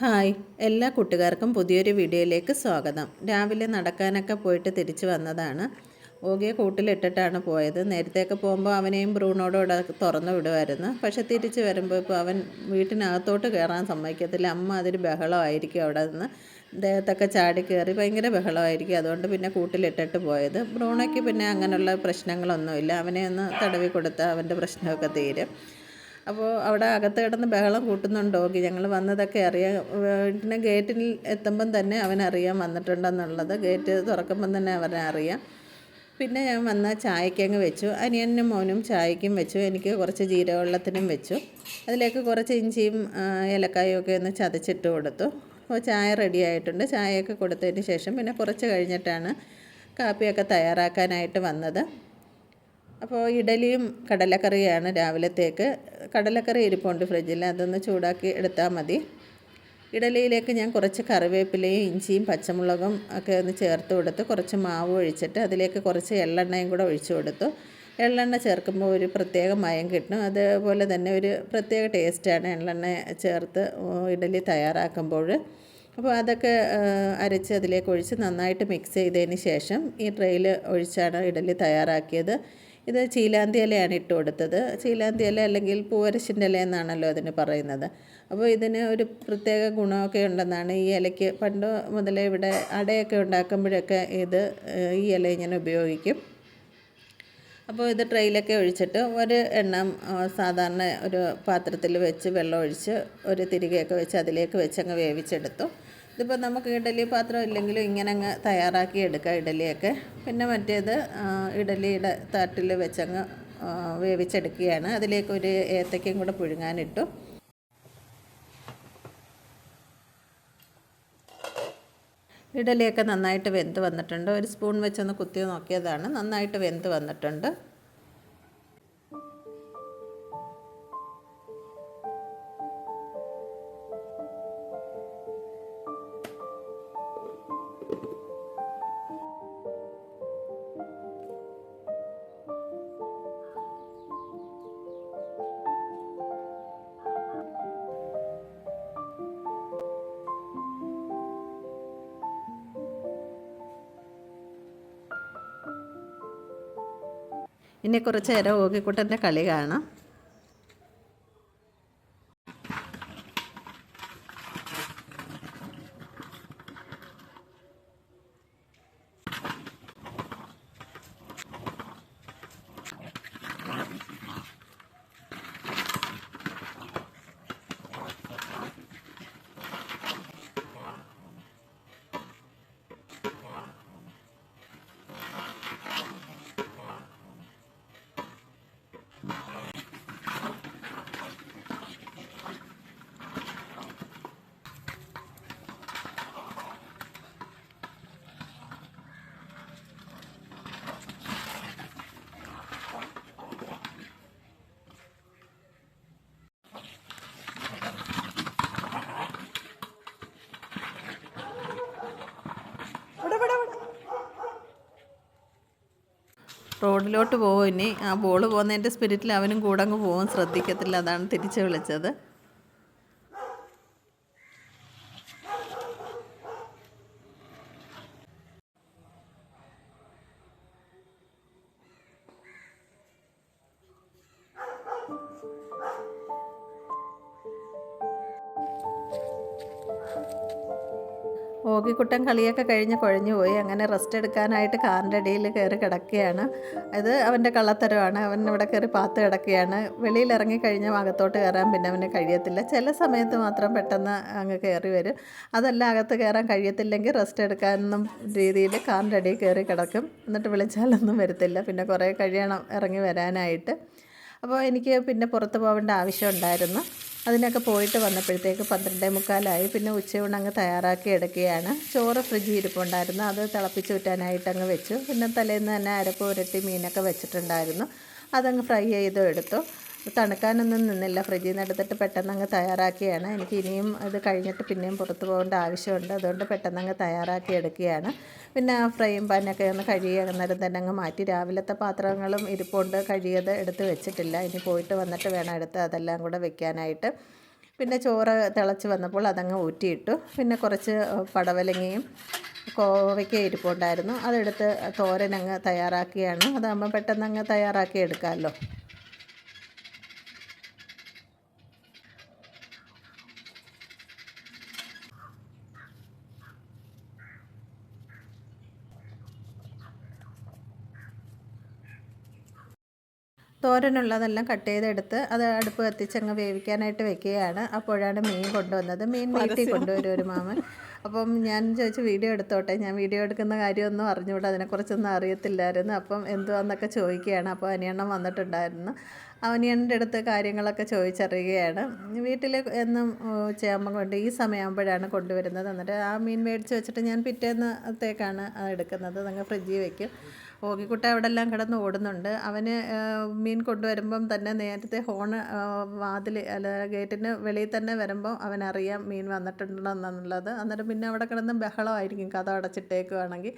Hi എല്ലാ കൂട്ടുകാർക്കും പുതിയൊരു വീഡിയോയിലേക്ക് സ്വാഗതം. രാവിലെ നടക്കാനൊക്കെ പോയിട്ട് തിരിച്ചു വന്നതാണ്. ഓകെ കൂട്ടിലിട്ടിട്ടാണ് പോയത്. നേരത്തെയൊക്കെ പോകുമ്പോൾ അവനെയും ബ്രൂണോടും ഇവിടെ തുറന്നു വിടുമായിരുന്നു. പക്ഷെ തിരിച്ചു വരുമ്പോൾ ഇപ്പോൾ അവൻ വീട്ടിനകത്തോട്ട് കയറാൻ സമ്മതിക്കത്തില്ല. അമ്മ അതൊരു ബഹളമായിരിക്കും അവിടെ നിന്ന്. ദേഹത്തൊക്കെ ചാടി കയറി ഭയങ്കര ബഹളമായിരിക്കും. അതുകൊണ്ട് പിന്നെ കൂട്ടിലിട്ടിട്ട് പോയത്. ബ്രൂണയ്ക്ക് പിന്നെ അങ്ങനെയുള്ള പ്രശ്നങ്ങളൊന്നുമില്ല. അവനെ ഒന്ന് തടവി കൊടുത്താൽ അവന്റെ പ്രശ്നമൊക്കെ തീരും. അപ്പോൾ അവിടെ അകത്ത് കിടന്ന് ബഹളം കൂട്ടുന്നുണ്ടോ? ഞങ്ങൾ വന്നതൊക്കെ അറിയാം. വീട്ടിന് ഗേറ്റിൽ എത്തുമ്പം തന്നെ അവനറിയാം വന്നിട്ടുണ്ടെന്നുള്ളത്. ഗേറ്റ് തുറക്കുമ്പം തന്നെ അവനറിയാം പിന്നെ ഞാൻ വന്ന ചായക്കങ്ങ് വെച്ചു. അനിയനും മോനും ചായക്കും വെച്ചു. എനിക്ക് കുറച്ച് ജീരകവെള്ളത്തിനും വെച്ചു. അതിലേക്ക് കുറച്ച് ഇഞ്ചിയും ഏലക്കായും ഒക്കെ ഒന്ന് ചതച്ചിട്ട് കൊടുത്തു. അപ്പോൾ ചായ റെഡി ആയിട്ടുണ്ട്. ചായയൊക്കെ കൊടുത്തതിന് ശേഷം പിന്നെ കുറച്ച് കഴിഞ്ഞിട്ടാണ് കാപ്പിയൊക്കെ തയ്യാറാക്കാനായിട്ട് വന്നത്. അപ്പോൾ ഇഡലിയും കടലക്കറിയാണ് രാവിലത്തേക്ക്. കടലക്കറി ഇരിപ്പുണ്ട് ഫ്രിഡ്ജിൽ അതൊന്ന് ചൂടാക്കി എടുത്താൽ മതി. ഇഡലിയിലേക്ക് ഞാൻ കുറച്ച് കറിവേപ്പിലയും ഇഞ്ചിയും പച്ചമുളകും ഒക്കെ ഒന്ന് ചേർത്ത് കൊടുത്ത് കുറച്ച് മാവ് ഒഴിച്ചിട്ട് അതിലേക്ക് കുറച്ച് എള്ളെണ്ണയും കൂടെ ഒഴിച്ചു കൊടുത്തു. എള്ളെണ്ണ ചേർക്കുമ്പോൾ ഒരു പ്രത്യേക മയം കിട്ടും. അതുപോലെ തന്നെ ഒരു പ്രത്യേക ടേസ്റ്റാണ് എള്ളെണ്ണ ചേർത്ത് ഇഡലി തയ്യാറാക്കുമ്പോൾ. അപ്പോൾ അതൊക്കെ അരച്ച് അതിലേക്ക് ഒഴിച്ച് നന്നായിട്ട് മിക്സ് ചെയ്തതിന് ശേഷം ഈ ട്രെയിൽ ഒഴിച്ചാണ് ഇഡലി തയ്യാറാക്കിയത്. ഇത് ചീലാന്തി ഇലയാണ് ഇട്ട് കൊടുത്തത്. ചീലാന്തി ഇല അല്ലെങ്കിൽ പൂവരശിന്റെ ഇല എന്നാണല്ലോ അതിന് പറയുന്നത്. അപ്പോൾ ഇതിന് ഒരു പ്രത്യേക ഗുണമൊക്കെ ഉണ്ടെന്നാണ് ഈ ഇലയ്ക്ക് പണ്ട് മുതലേ ഇവിടെ അടയൊക്കെ ഉണ്ടാക്കുമ്പോഴൊക്കെ ഇത് ഈ ഇല ഇങ്ങനെ ഉപയോഗിക്കും. അപ്പോൾ ഇത് ട്രെയിലൊക്കെ ഒഴിച്ചിട്ട് ഒരു എണ്ണം സാധാരണ ഒരു പാത്രത്തിൽ വെച്ച് വെള്ളം ഒഴിച്ച് ഒരു തിരികെയൊക്കെ വെച്ച് അതിലേക്ക് വെച്ചങ്ങ് വേവിച്ചെടുത്തു. ഇതിപ്പോൾ നമുക്ക് ഇഡലി പാത്രം ഇല്ലെങ്കിലും ഇങ്ങനെ അങ്ങ് തയ്യാറാക്കി എടുക്കാം ഇഡലിയൊക്കെ. പിന്നെ മറ്റേത് ഇഡലിയുടെ തട്ടിൽ വെച്ചങ്ങ് വേവിച്ചെടുക്കുകയാണ്. അതിലേക്ക് ഒരു ഏത്തക്കയും കൂടെ പുഴുങ്ങാനിട്ടു. ഇഡലിയൊക്കെ നന്നായിട്ട് വെന്ത് വന്നിട്ടുണ്ട്. ഒരു സ്പൂൺ വെച്ചൊന്ന് കുത്തി നോക്കിയതാണ്. നന്നായിട്ട് വെന്ത് വന്നിട്ടുണ്ട്. ഇനി കുറച്ച് നേരം ഓക്കിക്കുട്ടന്റെ കളി കാണാം. റോഡിലോട്ട് പോകും ഇനി. ആ ബോൾ പോകുന്നതിന്റെ സ്പിരിറ്റിൽ അവനും കൂടെ അങ്ങ് പോകും. ശ്രദ്ധിക്കത്തില്ല. അതാണ് തിരിച്ച് വിളിച്ചത്. ഓകിക്കുട്ടൻ കളിയൊക്കെ കഴിഞ്ഞ് കുഴഞ്ഞു പോയി. അങ്ങനെ റെസ്റ്റ് എടുക്കാനായിട്ട് കാറിന്റെ അടിയിൽ കയറി കിടക്കുകയാണ്. അത് അവന്റെ കള്ളത്തരമാണ്. അവൻ ഇവിടെ കയറി പാത്ത് കിടക്കുകയാണ്. വെളിയിൽ കഴിഞ്ഞ അകത്തോട്ട് കയറാൻ പിന്നെ അവന് കഴിയത്തില്ല. ചില സമയത്ത് മാത്രം പെട്ടെന്ന് അങ്ങ് കയറി വരും. അതല്ല അകത്ത് കയറാൻ കഴിയത്തില്ലെങ്കിൽ റെസ്റ്റ് എടുക്കാനൊന്നും രീതിയിൽ കാറിന്റെ അടിയിൽ കയറി കിടക്കും. എന്നിട്ട് വിളിച്ചാലൊന്നും വരത്തില്ല. പിന്നെ കുറേ കഴിയണം ഇറങ്ങി വരാനായിട്ട്. അപ്പോൾ എനിക്ക് പിന്നെ പുറത്ത് പോകേണ്ട ആവശ്യമുണ്ടായിരുന്നു അതിനൊക്കെ പോയിട്ട് വന്നപ്പോഴത്തേക്ക് പന്ത്രണ്ടേ മുക്കാലായി. പിന്നെ ഉച്ചയൂണ് അങ്ങ് തയ്യാറാക്കി എടുക്കുകയാണ്. ചോറ് ഫ്രിഡ്ജിൽ ഇരിപ്പുണ്ടായിരുന്നു. അത് തിളപ്പിച്ച് വിറ്റാനായിട്ട് അങ്ങ് വെച്ചു. പിന്നെ തലേന്ന് തന്നെ അരപ്പ് ഉരട്ടി മീനൊക്കെ വെച്ചിട്ടുണ്ടായിരുന്നു. അതങ്ങ് ഫ്രൈ ചെയ്ത് എടുത്തു. തണുക്കാനൊന്നും നിന്നില്ല. ഫ്രിഡ്ജിൽ നിന്ന് എടുത്തിട്ട് പെട്ടെന്ന് അങ്ങ് തയ്യാറാക്കിയാണ്. എനിക്ക് ഇനിയും അത് കഴിഞ്ഞിട്ട് പിന്നെയും പുറത്ത് പോകേണ്ട ആവശ്യമുണ്ട്. അതുകൊണ്ട് പെട്ടെന്ന് അങ്ങ് തയ്യാറാക്കി എടുക്കുകയാണ്. പിന്നെ ആ ഫ്രൈയും പാനൊക്കെ ഒന്ന് കഴുകി അന്നേരം തന്നെ അങ്ങ് മാറ്റി. രാവിലത്തെ പാത്രങ്ങളും ഇരിപ്പുണ്ട്. കഴുകിയത് എടുത്ത് വെച്ചിട്ടില്ല. ഇനി പോയിട്ട് വന്നിട്ട് വേണം എടുത്ത് അതെല്ലാം കൂടെ വെക്കാനായിട്ട്. പിന്നെ ചോറ് തിളച്ച് വന്നപ്പോൾ അതങ്ങ് ഊറ്റിയിട്ടു. പിന്നെ കുറച്ച് പടവലങ്ങയും കോവയ്ക്ക ഇരിപ്പുണ്ടായിരുന്നു. അതെടുത്ത് തോരൻ അങ്ങ് തയ്യാറാക്കിയാണ്. അതാകുമ്പോൾ പെട്ടെന്ന് അങ്ങ് തയ്യാറാക്കി എടുക്കാമല്ലോ. തോരനുള്ളതെല്ലാം കട്ട് ചെയ്തെടുത്ത് അത് അടുപ്പ് കത്തിച്ചങ്ങ് വേവിക്കാനായിട്ട് വെക്കുകയാണ്. അപ്പോഴാണ് മീൻ കൊണ്ടുവന്നത്. മീൻ വീട്ടിൽ കൊണ്ടുവരും ഒരു മാമൻ. അപ്പം ഞാൻ ചോദിച്ചു വീഡിയോ എടുത്തോട്ടെ? ഞാൻ വീഡിയോ എടുക്കുന്ന കാര്യമൊന്നും അറിഞ്ഞുകൂടാ. അതിനെക്കുറിച്ചൊന്നും അറിയത്തില്ലായിരുന്നു. അപ്പം എന്തുവാന്നൊക്കെ ചോദിക്കുകയാണ്. അപ്പോൾ അനിയണ്ണം വന്നിട്ടുണ്ടായിരുന്നു. അവനിയണ്ണന്റെ അടുത്ത് കാര്യങ്ങളൊക്കെ ചോദിച്ചറിയുകയാണ്. വീട്ടിൽ എന്നും ഉച്ചയാകുമ്പം കൊണ്ട് ഈ സമയമാകുമ്പോഴാണ് കൊണ്ടുവരുന്നത്. എന്നിട്ട് ആ മീൻ മേടിച്ച് വെച്ചിട്ട് ഞാൻ പിറ്റേന്നത്തേക്കാണ് എടുക്കുന്നത്. അതങ്ങ് ഫ്രിഡ്ജിൽ വെക്കും. ഓകിക്കുട്ട അവിടെ എല്ലാം കിടന്ന് ഓടുന്നുണ്ട്. അവന് മീൻ കൊണ്ടുവരുമ്പം തന്നെ നേരത്തെ ഹോൺ വാതിൽ അല്ല ഗേറ്റിന് വെളിയിൽ തന്നെ വരുമ്പോൾ അവനറിയാം മീൻ വന്നിട്ടുണ്ടെന്നുള്ളത്. അന്നേരം പിന്നെ അവിടെ കിടന്ന് ബഹളമായിരിക്കും. കഥ അടച്ചിട്ടേക്കുവാണെങ്കിൽ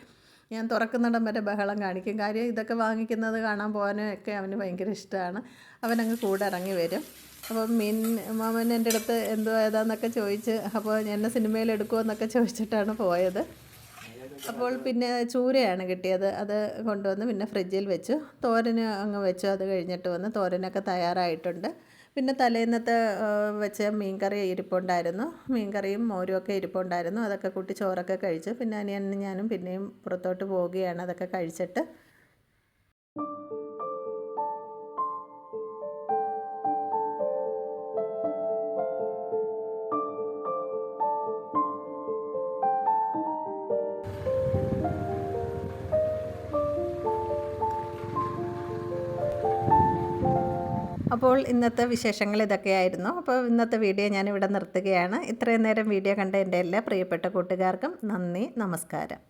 ഞാൻ തുറക്കുന്നിടം വരെ ബഹളം കാണിക്കും. കാര്യം ഇതൊക്കെ വാങ്ങിക്കുന്നത് കാണാൻ പോകാനും ഒക്കെ അവന് ഭയങ്കര ഇഷ്ടമാണ്. അവനങ്ങ് കൂടെ ഇറങ്ങി വരും. അപ്പോൾ മീൻ മാമൻ എന്റെ അടുത്ത് എന്തോ ഏതാന്നൊക്കെ ചോദിച്ച് അപ്പോൾ എന്നെ സിനിമയിൽ എടുക്കുമോ എന്നൊക്കെ ചോദിച്ചിട്ടാണ് പോയത്. അപ്പോൾ പിന്നെ ചൂരയാണ് കിട്ടിയത്. അത് കൊണ്ടുവന്ന് പിന്നെ ഫ്രിഡ്ജിൽ വെച്ചു. തോരന് അങ്ങ് വെച്ചു. അത് കഴിഞ്ഞിട്ട് വന്ന് തോരനൊക്കെ തയ്യാറായിട്ടുണ്ട്. പിന്നെ തലേന്നത്തെ വെച്ച മീൻകറി ഇരിപ്പുണ്ടായിരുന്നു. മീൻകറിയും മോരും ഒക്കെ ഇരിപ്പുണ്ടായിരുന്നു. അതൊക്കെ കൂട്ടി ചോറൊക്കെ കഴിച്ചു. പിന്നെ അനിയനും ഞാനും പിന്നെയും പുറത്തോട്ട് പോവുകയാണ്. അതൊക്കെ കഴിച്ചിട്ട്. അപ്പോൾ ഇന്നത്തെ വിശേഷങ്ങൾ ഇതൊക്കെയായിരുന്നു. അപ്പോൾ ഇന്നത്തെ വീഡിയോ ഞാൻ ഇവിടെ നിർത്തുകയാണ്. ഇത്രയും നേരം വീഡിയോ കണ്ട എന്റെ എല്ലാ പ്രിയപ്പെട്ട കൂട്ടുകാർക്കും നന്ദി നമസ്കാരം.